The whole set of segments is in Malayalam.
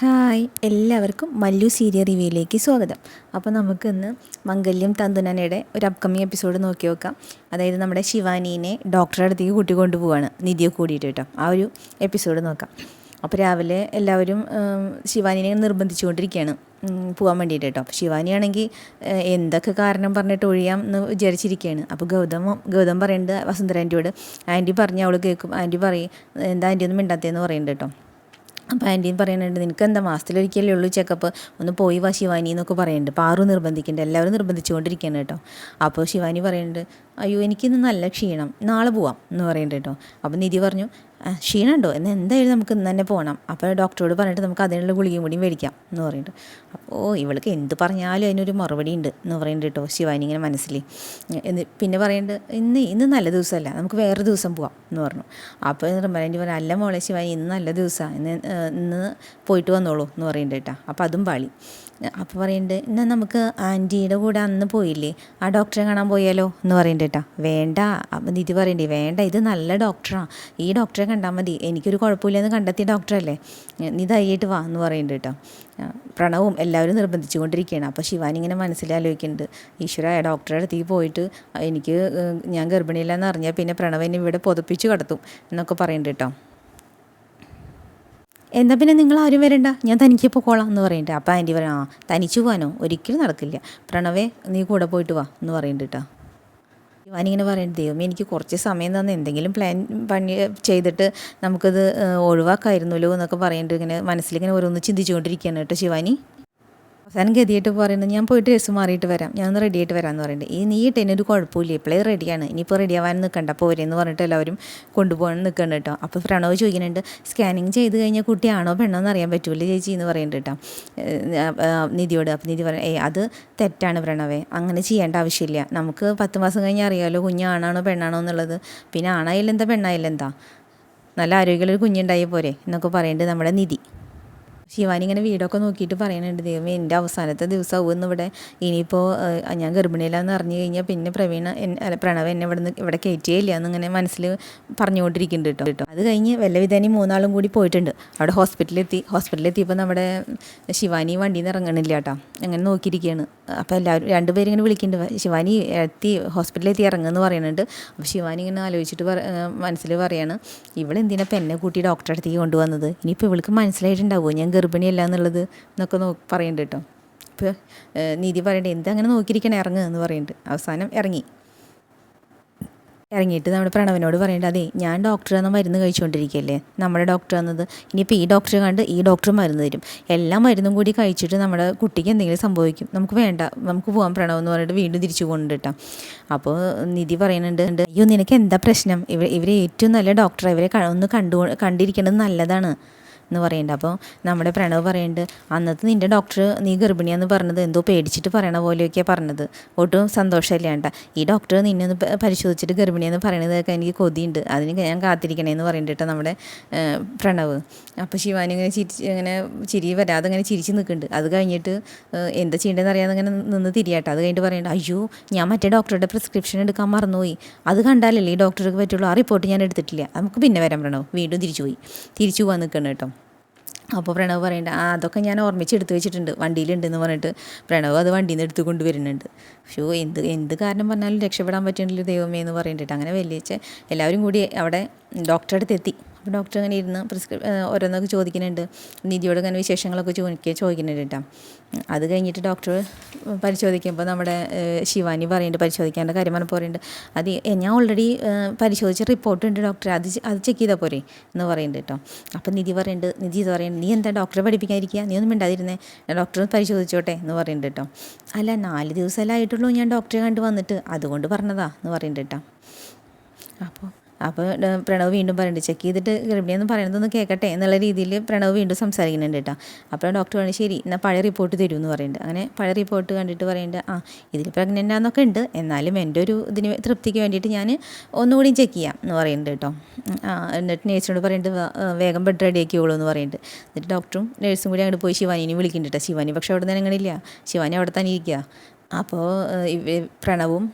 ഹായ് എല്ലാവർക്കും മല്ലു സീരിയൽ റിവ്യൂയിലേക്ക് സ്വാഗതം. അപ്പോൾ നമുക്ക് ഇന്ന് മംഗല്യം തന്തുനനയുടെ ഒരു അപ്കമിങ് എപ്പിസോഡ് നോക്കി നോക്കാം. അതായത് നമ്മുടെ ശിവാനീനെ ഡോക്ടറുടെ അടുത്തേക്ക് കൂട്ടിക്കൊണ്ടു പോവാണ്. നിധിയെ കൂടിയിട്ട് കേട്ടോ. ആ ഒരു എപ്പിസോഡ് നോക്കാം. അപ്പോൾ രാവിലെ എല്ലാവരും ശിവാനീനെ നിർബന്ധിച്ചുകൊണ്ടിരിക്കുകയാണ്. പോകാൻ വേണ്ടിയിട്ട് കേട്ടോ. അപ്പോൾ ശിവാനിയാണെങ്കിൽ എന്തൊക്കെ കാരണം പറഞ്ഞിട്ട് ഒഴിയാം എന്ന് വിചാരിച്ചിരിക്കുകയാണ്. അപ്പോൾ ഗൗതമ ഗൗതം പറയുന്നത് വസുന്ധര ആന്റിയോട് ആന്റി പറഞ്ഞ് അവൾ കേൾക്കും. ആന്റി പറയും എന്താ ആന്റി ഒന്നും മിണ്ടാത്തതെന്ന് പറയുന്നുണ്ട് കേട്ടോ. അപ്പോൾ ആന്റീൻ പറയുന്നുണ്ട് നിനക്ക് എന്താ മാസത്തിലൊരിക്കലേ ഉള്ളൂ ചെക്കപ്പ് ഒന്ന് പോയി വാ ശിവാനി എന്നൊക്കെ പറയുന്നുണ്ട്. പാറു നിർബന്ധിക്കുന്നുണ്ട്. എല്ലാവരും നിർബന്ധിച്ചുകൊണ്ടിരിക്കുകയാണ് കേട്ടോ. അപ്പോൾ ശിവാനി പറയുന്നുണ്ട് അയ്യോ എനിക്കിന്ന് നല്ല ക്ഷീണം. നാളെ പോവാം എന്ന് പറയുന്നുണ്ട് കേട്ടോ. അപ്പോൾ നിധി പറഞ്ഞു "ആ, ക്ഷീണമുണ്ടോ? എന്നാൽ എന്തായാലും നമുക്ക് ഇന്ന് തന്നെ പോകണം അപ്പോൾ ഡോക്ടറോട് പറഞ്ഞിട്ട് നമുക്ക് അതിനുള്ള ഗുളികയും കൂടി മേടിക്കാം എന്ന് പറയുന്നുണ്ട് അപ്പോൾ ഇവൾക്ക് എന്ത് പറഞ്ഞാലും അതിനൊരു മറുപടി ഉണ്ട് എന്ന് പറയുന്നുണ്ട് കേട്ടോ ശിവാനി ഇങ്ങനെ മനസ്സിൽ. എന്ന് പിന്നെ പറയുന്നുണ്ട് ഇന്ന് ഇന്ന് നല്ല ദിവസമല്ല നമുക്ക് വേറെ ദിവസം പോവാം എന്ന് പറഞ്ഞു. അപ്പോൾ നിർമ്മലാന്റി പറഞ്ഞു അല്ല മോളെ ശിവാനി ഇന്ന് നല്ല ദിവസമാണ് ഇന്ന് ഇന്ന് പോയിട്ട് വന്നോളൂ എന്ന് പറയുന്നുണ്ട് കേട്ടോ. അപ്പോൾ അതും പാളി. അപ്പോൾ പറയുന്നുണ്ട് എന്നാൽ നമുക്ക് ആന്റിയുടെ കൂടെ അന്ന് പോയില്ലേ? ആ ഡോക്ടറെ കാണാൻ പോയാലോ? എന്ന് പറയുന്നുണ്ട് കേട്ടോ. വേണ്ട അപ്പം നിധി പറയണ്ടേ വേണ്ട ഇത് നല്ല ഡോക്ടറാണ് ഈ ഡോക്ടറെ കണ്ടാൽ മതി. എനിക്കൊരു കുഴപ്പമില്ലെന്ന് കണ്ടെത്തിയ ഡോക്ടറല്ലേ. നീ ധൈര്യമായിട്ട് വാ എന്ന് പറയുന്നുണ്ട് കേട്ടോ. പ്രണവും എല്ലാവരും നിർബന്ധിച്ചുകൊണ്ടിരിക്കുകയാണ്. അപ്പോൾ ശിവാനി ഇങ്ങനെ മനസ്സിൽ ആലോചിക്കുന്നുണ്ട് ഈശ്വര ഡോക്ടറെ അടുത്തേക്ക് പോയിട്ട് എനിക്ക് ഞാൻ ഗർഭിണിയില്ലെന്ന് അറിഞ്ഞാൽ പിന്നെ പ്രണവ് എന്നെ ഇവിടെ പുതപ്പിച്ച് കടത്തും എന്നൊക്കെ പറയുന്നുണ്ട് കേട്ടോ. എന്നാൽ പിന്നെ നിങ്ങൾ ആരും വരണ്ട. ഞാൻ തനിക്ക് പോയിക്കോളാം എന്ന് പറയുന്നുണ്ട് അപ്പോൾ ആന്റി പറയാം ആ തനിച്ചു പോകാനോ ഒരിക്കലും നടക്കില്ല. പ്രണവേ നീ കൂടെ പോയിട്ട് വാ എന്ന് പറയുന്നുണ്ട് കേട്ടോ. ഞാനിങ്ങനെ പറയുന്നത് ദൈവം എനിക്ക് കുറച്ച് സമയം തന്നെ എന്തെങ്കിലും പ്ലാൻ പണി ചെയ്തിട്ട് നമുക്കത് ഒഴിവാക്കായിരുന്നല്ലോ എന്നൊക്കെ പറയേണ്ടത് ഇങ്ങനെ മനസ്സിലിങ്ങനെ ഓരോന്ന് ചിന്തിച്ചുകൊണ്ടിരിക്കുകയാണ് കേട്ടോ ശിവാനി. അവസാനം ഗതിയായിട്ട് പറയുന്നത് ഞാൻ പോയിട്ട് ഡ്രസ്സ് മാറിയിട്ട് വരാം. ഞാൻ ഒന്ന് റെഡി ആയിട്ട് വരാമെന്ന് പറയുന്നത് ഈ നീ ഇട്ട് ഒരു കുഴപ്പമില്ല. ഇപ്പോഴേ റെഡിയാണ് ഇനിയിപ്പോൾ റെഡി ആവാൻ നിൽക്കണ്ട പോരെ എന്ന് പറഞ്ഞിട്ട് എല്ലാവരും കൊണ്ടുപോകാൻ നിൽക്കുന്നുണ്ട് കേട്ടോ. അപ്പോൾ പ്രണവ് ചോദിക്കുന്നുണ്ട് സ്കാനിങ് ചെയ്ത് കഴിഞ്ഞാൽ കുട്ടിയാണോ പെണ്ണോ എന്ന് അറിയാൻ പറ്റൂല ചേച്ചി എന്ന് പറയുന്നുണ്ട് കേട്ടോ. നിധിയോട്. അപ്പോൾ നിധി പറയും ഏ അത് തെറ്റാണ് പ്രണവേ. അങ്ങനെ ചെയ്യേണ്ട ആവശ്യമില്ല. നമുക്ക് പത്ത് മാസം കഴിഞ്ഞാൽ അറിയാമല്ലോ കുഞ്ഞാണാണോ പെണ്ണാണോ എന്നുള്ളത്. പിന്നെ ആണായില്ലെന്താ പെണ്ണായില്ലെന്താ നല്ല ആരോഗ്യമുള്ളൊരു കുഞ്ഞുണ്ടായ പോരെ എന്നൊക്കെ പറയേണ്ടത് നമ്മുടെ നിധി. ശിവാനി ഇങ്ങനെ വീടൊക്കെ നോക്കിയിട്ട് പറയുന്നുണ്ട് ദൈവം എന്റെ അവസാനത്തെ ദിവസമാവും ഇന്ന് ഇവിടെ. ഇനിയിപ്പോൾ ഞാൻ ഗർഭിണിയിലാന്ന് അറിഞ്ഞു കഴിഞ്ഞാൽ പിന്നെ പ്രവീണ അല്ല പ്രണവ് എന്നെ ഇവിടെ നിന്ന് ഇവിടെ കയറ്റിയില്ല എന്നിങ്ങനെ മനസ്സിൽ പറഞ്ഞുകൊണ്ടിരിക്കുന്നുണ്ട് കേട്ടോ. കേട്ടോ. അത് കഴിഞ്ഞ് വല്ല വിധാനി മൂന്നാളും കൂടി പോയിട്ടുണ്ട്. അവിടെ ഹോസ്പിറ്റലിലെത്തി. ഹോസ്പിറ്റലിലെത്തിയപ്പോൾ നമ്മുടെ ശിവാനി വണ്ടിയിൽ നിന്ന് ഇറങ്ങണില്ല കേട്ടോ. അങ്ങനെ നോക്കിയിരിക്കുകയാണ് അപ്പോൾ എല്ലാവരും രണ്ടുപേരും ഇങ്ങനെ വിളിക്കുന്നുണ്ട്. ശിവാനി എത്തി ഹോസ്പിറ്റലിലെത്തി ഇറങ്ങുമെന്ന് പറയുന്നുണ്ട് അപ്പോൾ ശിവാനി ഇങ്ങനെ ആലോചിച്ചിട്ട് മനസ്സിൽ പറയാണ് ഇപ്പം എന്നെ കൂട്ടി ഡോക്ടറെ അടുത്തേക്ക് കൊണ്ടുവന്നത്? ഇനിയിപ്പോൾ ഇവൾക്ക് മനസ്സിലായിട്ടുണ്ടാവുമോ ഞാൻ ഗർഭിണിയല്ല എന്നുള്ളത് എന്നൊക്കെ നോ പറയുന്നുണ്ട് കേട്ടോ. ഇപ്പോൾ നീതി പറയണ്ടേ എന്താ അങ്ങനെ നോക്കിയിരിക്കണേ? ഇറങ്ങുക എന്ന് പറയുന്നുണ്ട് അവസാനം ഇറങ്ങി. ഇറങ്ങിയിട്ട് നമ്മുടെ പ്രണവനോട് പറയേണ്ടത് അതെ ഞാൻ ഡോക്ടറാണ് എന്ന മരുന്ന് കഴിച്ചുകൊണ്ടിരിക്കുകയല്ലേ നമ്മുടെ ഡോക്ടർ എന്നത് ഇനിയിപ്പോൾ ഈ ഡോക്ടറെ കണ്ട് ഈ ഡോക്ടർ മരുന്ന് തരും. എല്ലാ മരുന്നും കൂടി കഴിച്ചിട്ട് നമ്മുടെ കുട്ടിക്ക് എന്തെങ്കിലും സംഭവിക്കും. നമുക്ക് വേണ്ട നമുക്ക് പോകാം പ്രണവ് എന്ന് പറഞ്ഞിട്ട് വീണ്ടും തിരിച്ചു കൊണ്ടിട്ടാ അപ്പോൾ നിധി പറയുന്നുണ്ട് അയ്യോ നിനക്ക് എന്താ പ്രശ്നം? ഇവ ഇവരെ ഏറ്റവും നല്ല ഡോക്ടർ ഇവരെ ഒന്ന് കണ്ടു കണ്ടിരിക്കേണ്ടത് നല്ലതാണ്. എന്ന് പറയുന്നുണ്ട് അപ്പോൾ നമ്മുടെ പ്രണവ് പറയുന്നുണ്ട് അന്നത്തെ നിന്റെ ഡോക്ടർ നീ ഗർഭിണിയാന്ന് പറഞ്ഞത് എന്തോ പേടിച്ചിട്ട് പറയണ പോലെയൊക്കെയാണ് പറഞ്ഞത്. ഒട്ടും സന്തോഷമില്ലാണ്ട ഈ ഡോക്ടർ നിന്നെ ഒന്ന് പരിശോധിച്ചിട്ട് ഗർഭിണിയെന്ന് പറയണതൊക്കെ എനിക്ക് കൊതിയുണ്ട്. അതിന് ഞാൻ കാത്തിരിക്കണേന്ന് പറയുന്നുണ്ട് കേട്ടോ നമ്മുടെ പ്രണവ്. അപ്പോൾ ശിവാനി ഇങ്ങനെ ചിരിച്ച് ഇങ്ങനെ ചിരി വരാതെ ഇങ്ങനെ ചിരിച്ച് നിൽക്കുന്നുണ്ട് അത് കഴിഞ്ഞിട്ട് എന്താ ചെയ്യേണ്ടതെന്ന് അറിയാതെ ഇങ്ങനെ നിന്ന് തിരിയാട്ടെ അത് കഴിഞ്ഞിട്ട് പറയേണ്ട അയ്യോ ഞാൻ മറ്റേ ഡോക്ടറുടെ പ്രിസ്ക്രിപ്ഷൻ എടുക്കാൻ മറന്നുപോയി. അത് കണ്ടാലല്ലേ ഈ ഡോക്ടർക്ക് പറ്റുള്ളൂ. ആ റിപ്പോർട്ട് ഞാൻ എടുത്തിട്ടില്ല. നമുക്ക് പിന്നെ വരാൻ പ്രണവ്. വീണ്ടും തിരിച്ചുപോയി. തിരിച്ചു പോകാൻ നിൽക്കണം കേട്ടോ. അപ്പോൾ പ്രണവ് പറയണ്ട ആ അതൊക്കെ ഞാൻ ഓർമ്മിച്ച് എടുത്ത് വെച്ചിട്ടുണ്ട്. വണ്ടിയിലുണ്ടെന്ന് പറഞ്ഞിട്ട് പ്രണവ് അത് വണ്ടിയിൽ നിന്ന് എടുത്ത് കൊണ്ടുവരുന്നുണ്ട്. ഷോ എന്ത് എന്ത് കാരണം പറഞ്ഞാലും രക്ഷപ്പെടാൻ പറ്റുന്നില്ല ദൈവമേ എന്ന് പറയുന്നുണ്ട് അങ്ങനെ വലിയ എല്ലാവരും കൂടി അവിടെ ഡോക്ടറെ അടുത്ത് എത്തി അപ്പോൾ ഡോക്ടർ അങ്ങനെ ഇരുന്ന് പ്രിസ്ക്രി ഓരോന്നൊക്കെ ചോദിക്കുന്നുണ്ട്. നിധിയോട് അങ്ങനെ വിശേഷങ്ങളൊക്കെ ചോദിക്കുക ചോദിക്കുന്നുണ്ട് കേട്ടോ. അത് കഴിഞ്ഞിട്ട് ഡോക്ടർ പരിശോധിക്കുമ്പോൾ നമ്മുടെ ശിവാനി പറയുന്നുണ്ട് പരിശോധിക്കേണ്ട കാര്യം പറഞ്ഞപ്പോൾ പറയുന്നുണ്ട് അത് ഞാൻ ഓൾറെഡി പരിശോധിച്ച റിപ്പോർട്ട് ഉണ്ട് ഡോക്ടർ അത് അത് ചെക്ക് ചെയ്താൽ പോരെ? എന്ന് പറയുന്നുണ്ട് കേട്ടോ. അപ്പം നിധി പറയുന്നുണ്ട് നിധി ഇത് പറയുന്നുണ്ട് നീ എന്താ ഡോക്ടറെ പഠിപ്പിക്കാതിരിക്കുക നീ ഒന്നും മിണ്ടാതിരുന്നേ. ഡോക്ടർ പരിശോധിച്ചോട്ടെ. എന്ന് പറയുന്നുണ്ട് കേട്ടോ. അല്ല നാല് ദിവസമല്ലേ ആയിട്ടുള്ളൂ ഞാൻ ഡോക്ടറെ കണ്ട് വന്നിട്ട്. അതുകൊണ്ട് പറഞ്ഞതാ. എന്ന് പറയുന്നുണ്ട് കേട്ടോ. അപ്പോൾ അപ്പോൾ പ്രണവ് വീണ്ടും പറയുന്നുണ്ട് ചെക്ക് ചെയ്തിട്ട് ഗർഭിണിയെന്ന് പറയുന്നതൊന്ന് കേൾക്കട്ടെ എന്നുള്ള രീതിയിൽ പ്രണവ് വീണ്ടും സംസാരിക്കുന്നുണ്ട് കേട്ടോ. അപ്പോൾ ഡോക്ടർ പറഞ്ഞു ശരി എന്നാൽ പഴയ റിപ്പോർട്ട് തരുമെന്ന് പറയുന്നുണ്ട് അങ്ങനെ പഴയ റിപ്പോർട്ട് കണ്ടിട്ട് പറയുന്നുണ്ട് ആ ഇതിൽ പ്രഗ്നന്റ് ആണെന്നൊക്കെ ഉണ്ട്. എന്നാലും എന്റെ ഒരു ഇതിന് തൃപ്തിക്ക് വേണ്ടിയിട്ട് ഞാൻ ഒന്നുകൂടി ചെക്ക് ചെയ്യാം എന്ന് പറയുന്നുണ്ട് കേട്ടോ. ആ എന്നിട്ട് നേഴ്സിനോട് പറയുന്നുണ്ട് വേഗം ബെഡ് റെഡി ആക്കിയോളൂ എന്ന് പറയുന്നുണ്ട് എന്നിട്ട് ഡോക്ടറും നേഴ്സും കൂടി അങ്ങോട്ട് പോയി ശിവാനിനെ വിളിക്കുന്നുണ്ട് കേട്ടോ. ശിവാനി പക്ഷേ അവിടെ നിന്ന് അങ്ങനെയില്ല ശിവാനി അവിടെ തന്നെ ഇരിക്കുക അപ്പോൾ പ്രണവും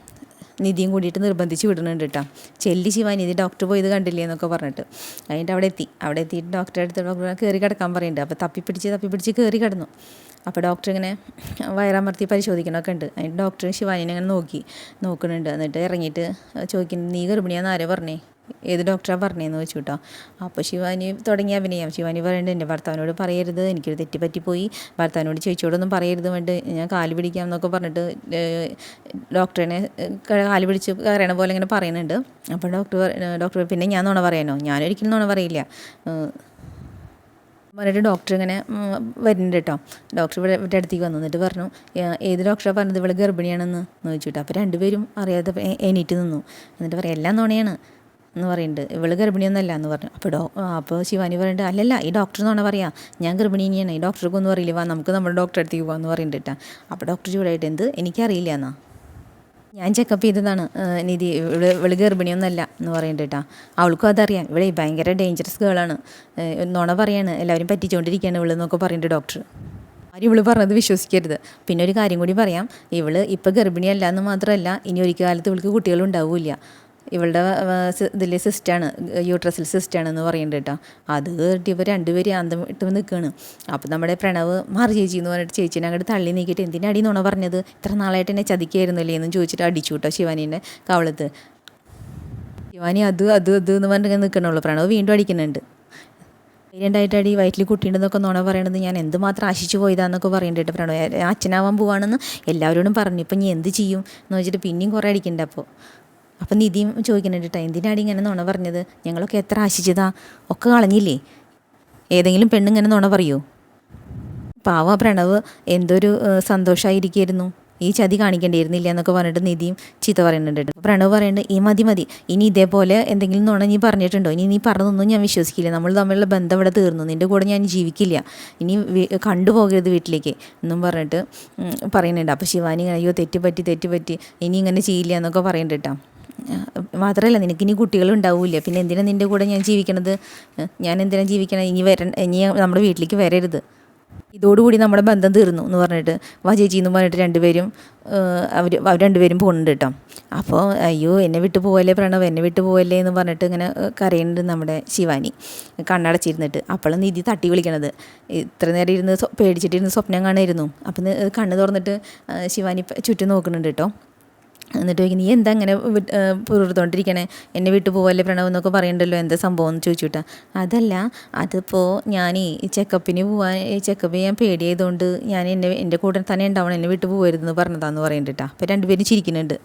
നിധിയും കൂടിയിട്ട് നിർബന്ധിച്ച് വിടുന്നുണ്ട് കേട്ടോ ചെല്ലി ശിവാനി ഇത് ഡോക്ടർ പോയത് കണ്ടില്ലേ എന്നൊക്കെ പറഞ്ഞിട്ട്. അതിന്റെ അവിടെ എത്തി. അവിടെ എത്തിയിട്ട് ഡോക്ടറെ അടുത്ത് ഡോക്ടർ കയറി കിടക്കാൻ പറയുന്നുണ്ട്. അപ്പോൾ തപ്പിപ്പിടിച്ച് തപ്പിപ്പിടിച്ച് കയറി കിടന്നു. അപ്പോൾ ഡോക്ടർ ഇങ്ങനെ വയറമർത്തി പരിശോധിക്കണമൊക്കെ ഉണ്ട്. അതിന് ഡോക്ടർ ശിവാനിനെ അങ്ങനെ നോക്കി. നോക്കുന്നുണ്ട്. എന്നിട്ട് ഇറങ്ങിയിട്ട് ചോദിക്കുന്നു നീ ഗർഭിണിയാന്ന് ആരെ പറഞ്ഞേ? ഏത് ഡോക്ടറാണ് പറഞ്ഞതെന്ന് വെച്ചു കേട്ടോ അപ്പോൾ ശിവാനി തുടങ്ങി അഭിനയം. ശിവാനി പറയുന്നുണ്ട് എന്റെ ഭർത്താവിനോട് പറയരുത്. എനിക്കൊരു തെറ്റ് പറ്റിപ്പോയി. ഭർത്താവിനോട് ചേച്ചിയോടൊന്നും പറയരുത് വേണ്ട ഞാൻ കാൽ പിടിക്കാം എന്നൊക്കെ പറഞ്ഞിട്ട് ഡോക്ടറിനെ കാൽ പിടിച്ച് കയറണ പോലെ ഇങ്ങനെ പറയുന്നുണ്ട്. അപ്പോൾ ഡോക്ടർ ഡോക്ടർ പിന്നെ ഞാൻ നുണ പറയാനോ? ഞാനൊരിക്കലും നുണ പറയില്ല. പറഞ്ഞിട്ട് ഡോക്ടർ ഇങ്ങനെ വരുന്നുണ്ട് കേട്ടോ ഡോക്ടർ ഇവിടെ ഇവിടെ അടുത്തേക്ക് വന്നു. എന്നിട്ട് പറഞ്ഞു ഏത് ഡോക്ടറാണ് പറഞ്ഞത്? ഇവിടെ ഗർഭിണിയാണെന്ന് ചോദിച്ചു കേട്ടോ അപ്പോൾ രണ്ടുപേരും അറിയാതെ എണീറ്റ് നിന്നു. എന്നിട്ട് പറയാം എല്ലാം നുണയാണ്. എന്ന് പറയുന്നുണ്ട് ഇവൾ ഗർഭിണിയൊന്നല്ല എന്ന് പറഞ്ഞു. അപ്പോൾ ഡോ അപ്പോൾ ശിവാനി പറയുന്നുണ്ട് അല്ലല്ല ഈ ഡോക്ടർ എന്നാണ് പറയാ ഞാൻ ഗർഭിണി തന്നെയാണ് ഈ ഡോക്ടർക്ക് ഒന്നും അറിയില്ല വാ നമുക്ക് നമ്മുടെ ഡോക്ടറെ അടുത്തേക്ക് പോകാമെന്ന് പറയുന്നുണ്ട് കേട്ടോ അപ്പോൾ ഡോക്ടർ ചൂടായിട്ട് എന്ത്? എനിക്കറിയില്ല എന്നാ. ഞാൻ ചെക്കപ്പ് ചെയ്തതാണ് നിധി ഇവിടെ ഇവൾ ഗർഭിണിയൊന്നല്ല എന്ന് പറയുന്നുണ്ട് കേട്ടോ അവൾക്കും അതറിയാം. ഇവിടെ ഭയങ്കര ഡേഞ്ചറസ് ഗേളാണ് നുണ പറയാണ് എല്ലാവരും പറ്റിച്ചുകൊണ്ടിരിക്കുകയാണ് ഇവളെന്നൊക്കെ പറയുന്നുണ്ട് ഡോക്ടർ ആരും ഇവൾ പറഞ്ഞത് വിശ്വസിക്കരുത്. പിന്നെ ഒരു കാര്യം കൂടി പറയാം ഇവൾ ഇപ്പോൾ ഗർഭിണിയല്ല എന്ന് മാത്രമല്ല ഇനി ഒരു കാലത്ത് ഇവൾക്ക് കുട്ടികളുണ്ടാവില്ല. ഇവളുടെ ഇതിലെ സിസ്റ്റാണ് യൂട്രസിൽ സിസ്റ്റാണ് എന്ന് പറയുന്നുണ്ട് കേട്ടോ. അത് കേട്ടിപ്പോൾ രണ്ടുപേരും അന്തം ഇട്ട് നിൽക്കുകയാണ് അപ്പോൾ നമ്മുടെ പ്രണവ് മാറി ചേച്ചി എന്ന് പറഞ്ഞിട്ട് ചേച്ചീനെ അങ്ങോട്ട് തള്ളി നീക്കിയിട്ട് എന്തിനാ അടി നുണ പറഞ്ഞത്? ഇത്ര നാളായിട്ട് എന്നെ ചതിക്കായിരുന്നില്ലേ എന്ന് ചോദിച്ചിട്ട് അടിച്ചു കേട്ടോ ശിവാനീന്റെ കവളത്ത്. ശിവാനി അത് അത് അത് എന്ന് പറഞ്ഞിട്ട് നിൽക്കണുള്ളൂ പ്രണവ് വീണ്ടും അടിക്കുന്നുണ്ട്. സൈലന്റായിട്ട് അടി വയറ്റിൽ കുട്ടിയുണ്ടെന്നൊക്കെ നോണ പറയണത് ഞാൻ എന്തുമാത്രം ആശിച്ചു പോയതാന്നൊക്കെ പറയേണ്ടിട്ട് പ്രണവ്. അച്ഛനാവാൻ പോവാണെന്ന് എല്ലാവരോടും പറഞ്ഞു. ഇപ്പം നീ എന്ത് ചെയ്യും എന്ന് വെച്ചിട്ട് പിന്നെയും കുറേ അടിക്കണ്ട അപ്പോൾ അപ്പം നിധിയും ചോദിക്കുന്നുണ്ട് കേട്ടോ എന്തിനാണ് ഇങ്ങനെ നുണ പറഞ്ഞത്? ഞങ്ങളൊക്കെ എത്ര ആശിച്ചതാ? ഒക്കെ കളഞ്ഞില്ലേ? ഏതെങ്കിലും പെണ്ണിങ്ങനെ നുണ പറയൂ? പാവ പ്രണവ് എന്തൊരു സന്തോഷമായിരിക്കുമായിരുന്നു ഈ ചതി കാണിക്കേണ്ടിയിരുന്നില്ല എന്നൊക്കെ പറഞ്ഞിട്ട് നിധിയും ചീത്ത പറയുന്നുണ്ട് പ്രണവ് പറയുന്നുണ്ട് ഈ മതി മതി. ഇനി ഇതേപോലെ എന്തെങ്കിലും നുണ നീ പറഞ്ഞിട്ടുണ്ടോ? ഇനി നീ പറഞ്ഞതൊന്നും ഞാൻ വിശ്വസിക്കില്ല. നമ്മൾ തമ്മിലുള്ള ബന്ധം ഇവിടെ തീർന്നു. നിന്റെ കൂടെ ഞാൻ ജീവിക്കില്ല. ഇനി കണ്ടുപോകരുത് വീട്ടിലേക്ക്. എന്നും പറഞ്ഞിട്ട് പറയുന്നുണ്ട്. അപ്പോൾ ശിവാനി അയ്യോ തെറ്റുപറ്റി തെറ്റുപറ്റി ഇനി ഇങ്ങനെ ചെയ്യില്ല എന്നൊക്കെ പറയുന്നുണ്ട് കേട്ടോ മാത്രമല്ല നിനക്കിനി കുട്ടികളുണ്ടാവില്ല. പിന്നെ എന്തിനാണ് നിന്റെ കൂടെ ഞാൻ ജീവിക്കണത്? ഞാൻ എന്തിനാണ് ജീവിക്കണത്? ഇനി വര ഇനി നമ്മുടെ വീട്ടിലേക്ക് വരരുത്. ഇതോടുകൂടി നമ്മുടെ ബന്ധം തീർന്നു എന്ന് പറഞ്ഞിട്ട് വാ ചേച്ചി എന്ന് പറഞ്ഞിട്ട് രണ്ടുപേരും അവർ അവർ രണ്ടുപേരും പോകുന്നുണ്ട് കേട്ടോ. അപ്പോൾ അയ്യോ എന്നെ വിട്ട് പോവല്ലേ പ്രണവ്? എന്നെ വിട്ട് പോവല്ലേ എന്ന് പറഞ്ഞിട്ട് ഇങ്ങനെ കരയുന്നുണ്ട് നമ്മുടെ ശിവാനി. കണ്ണടച്ചിരുന്നിട്ട്. അപ്പോഴും നിധി തട്ടി വിളിക്കണത്. ഇത്ര നേരം ഇരുന്ന് പേടിച്ചിട്ടിരുന്ന് സ്വപ്നം കാണായിരുന്നു അപ്പം കണ്ണ് തുറന്നിട്ട് ശിവാനി ചുറ്റും നോക്കുന്നുണ്ട് കേട്ടോ. എന്നിട്ട് ചോദിക്കും നീ എന്താ അങ്ങനെ പുറത്തോണ്ടിരിക്കണേ എന്നെ വിട്ടു പോവല്ലേ പ്രണവ് എന്നൊക്കെ പറയണ്ടല്ലോ എന്താ സംഭവം? എന്ന് ചോദിച്ചുട്ടാ. അതല്ല അതിപ്പോൾ ഞാൻ ഈ ചെക്കപ്പിന് പോവാൻ ചെക്കപ്പ് ചെയ്യാൻ പേടിയായതുകൊണ്ട് ഞാൻ എന്നെ എന്റെ കൂടെ തന്നെ ഉണ്ടാവണം എന്നെ വിട്ടു പോകരുതെന്ന് പറഞ്ഞതാന്ന് പറയണ്ടിട്ടാ. അപ്പോൾ രണ്ടുപേരും ചിരിക്കുന്നുണ്ട്.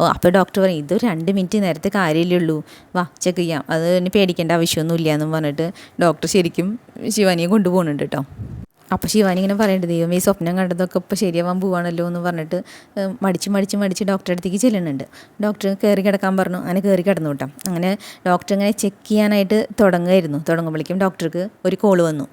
ഓ അപ്പോൾ ഡോക്ടർ പറയും ഇത് രണ്ട് മിനിറ്റ് നേരത്തെ കാര്യമില്ലേ ഉള്ളൂ. വാ ചെക്ക് ചെയ്യാം. അത് പേടിക്കേണ്ട ആവശ്യമൊന്നുമില്ല എന്നും പറഞ്ഞിട്ട് ഡോക്ടർ ശരിക്കും ശിവാനിയെ കൊണ്ടുപോകുന്നുണ്ട് കേട്ടോ. അപ്പോൾ ശിവാനിങ്ങനെ പറയേണ്ടത് ദൈവം ഈ സ്വപ്നം കണ്ടതൊക്കെ ഇപ്പോൾ ശരിയാവാൻ പോവാണല്ലോ എന്ന് പറഞ്ഞിട്ട് മടിച്ച് മടിച്ച് മടിച്ച് ഡോക്ടറെ അടുത്തേക്ക് ചെല്ലുന്നുണ്ട്. ഡോക്ടർ കയറി കിടക്കാൻ പറഞ്ഞു അങ്ങനെ കയറി കിടന്നു കേട്ടോ. അങ്ങനെ ഡോക്ടർ ഇങ്ങനെ ചെക്ക് ചെയ്യാനായിട്ട് തുടങ്ങുമായിരുന്നു തുടങ്ങുമ്പോഴേക്കും ഡോക്ടർക്ക് ഒരു കോൾ വന്നു.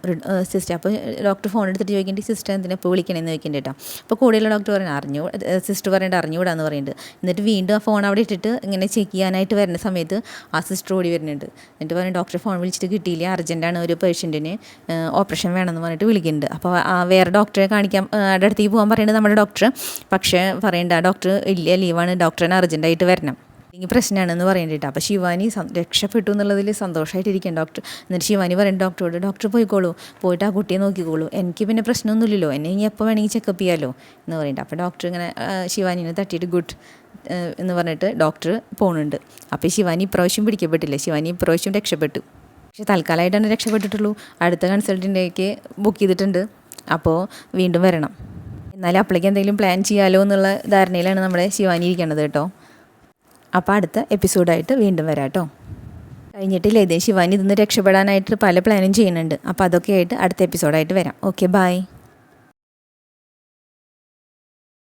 സിസ്റ്റർ അപ്പോൾ ഡോക്ടർ ഫോൺ എടുത്തിട്ട് ചോദിക്കേണ്ടി സിസ്റ്റർ എന്തിനാ ഇപ്പോൾ വിളിക്കണമെന്ന് ചോദിക്കേണ്ടി കേട്ടോ. അപ്പോൾ കൂടെയുള്ള ഡോക്ടർ പറയുന്നത് അറിഞ്ഞു സിസ്റ്റർ പറയേണ്ട അറിഞ്ഞുകൂടാന്ന് പറയുന്നുണ്ട് എന്നിട്ട് വീണ്ടും ആ ഫോൺ അവിടെ ഇട്ടിട്ട് ഇങ്ങനെ ചെക്ക് ചെയ്യാനായിട്ട് വരുന്ന സമയത്ത് ആ സിസ്റ്റർ ഓടി വരുന്നുണ്ട്. എന്നിട്ട് പറഞ്ഞു ഡോക്ടർ ഫോൺ വിളിച്ചിട്ട് കിട്ടിയില്ല അർജന്റാണ് ഒരു പേഷ്യന്റിന് ഓപ്പറേഷൻ വേണമെന്ന് പറഞ്ഞിട്ട് വിളിക്കുന്നുണ്ട് പറയുന്നുണ്ട് അപ്പോൾ വേറെ ഡോക്ടറെ കാണിക്കാൻ അടുത്തേക്ക് പോകാൻ പറയുന്നത് നമ്മുടെ ഡോക്ടർ പക്ഷേ പറയണ്ട ഡോക്ടർ ഇല്ല ലീവാണ് ഡോക്ടറിന് അർജന്റായിട്ട് വരണം. എനിക്ക് പ്രശ്നമാണെന്ന് പറയേണ്ടിട്ട്. അപ്പോൾ ശിവാനി രക്ഷപ്പെട്ടു എന്നുള്ളതിൽ സന്തോഷമായിട്ടിരിക്കും ഡോക്ടർ എന്നിട്ട് ശിവാനി പറയും ഡോക്ടറോട് ഡോക്ടർ പോയിക്കോളൂ. പോയിട്ട് ആ കുട്ടിയെ നോക്കിക്കോളൂ. എനിക്ക് പിന്നെ പ്രശ്നമൊന്നുമില്ലല്ലോ. എന്നെ ഇനി എപ്പോൾ വേണമെങ്കിൽ ചെക്കപ്പ് ചെയ്യാമല്ലോ എന്ന് പറയുന്നുണ്ട് അപ്പോൾ ഡോക്ടർ ഇങ്ങനെ ശിവാനിനെ തട്ടിയിട്ട് ഗുഡ് എന്ന് പറഞ്ഞിട്ട് ഡോക്ടർ പോകുന്നുണ്ട് അപ്പോൾ ശിവാനി ഇപ്രാവശ്യം പിടിക്കപ്പെട്ടില്ല. ശിവാനി ഇപ്രാവശ്യം രക്ഷപ്പെട്ടു. പക്ഷെ തൽക്കാലമായിട്ടാണ് രക്ഷപ്പെട്ടിട്ടുള്ളൂ. അടുത്ത കൺസൾട്ടിന്റെക്ക് ബുക്ക് ചെയ്തിട്ടുണ്ട്. അപ്പോൾ വീണ്ടും വരണം. എന്നാലും അപ്പോഴേക്ക് എന്തെങ്കിലും പ്ലാൻ ചെയ്യാലോ എന്നുള്ള ധാരണയിലാണ് നമ്മുടെ ശിവാനി ഇരിക്കുന്നത് കേട്ടോ. അപ്പോൾ അടുത്ത എപ്പിസോഡായിട്ട് വീണ്ടും വരാം കേട്ടോ. കഴിഞ്ഞിട്ടില്ല? ഇതേ ശിവാനി ഇതിന്ന് രക്ഷപ്പെടാനായിട്ട് പല പ്ലാനും ചെയ്യുന്നുണ്ട്. അപ്പോൾ അതൊക്കെ ആയിട്ട് അടുത്ത എപ്പിസോഡായിട്ട് വരാം. Okay bye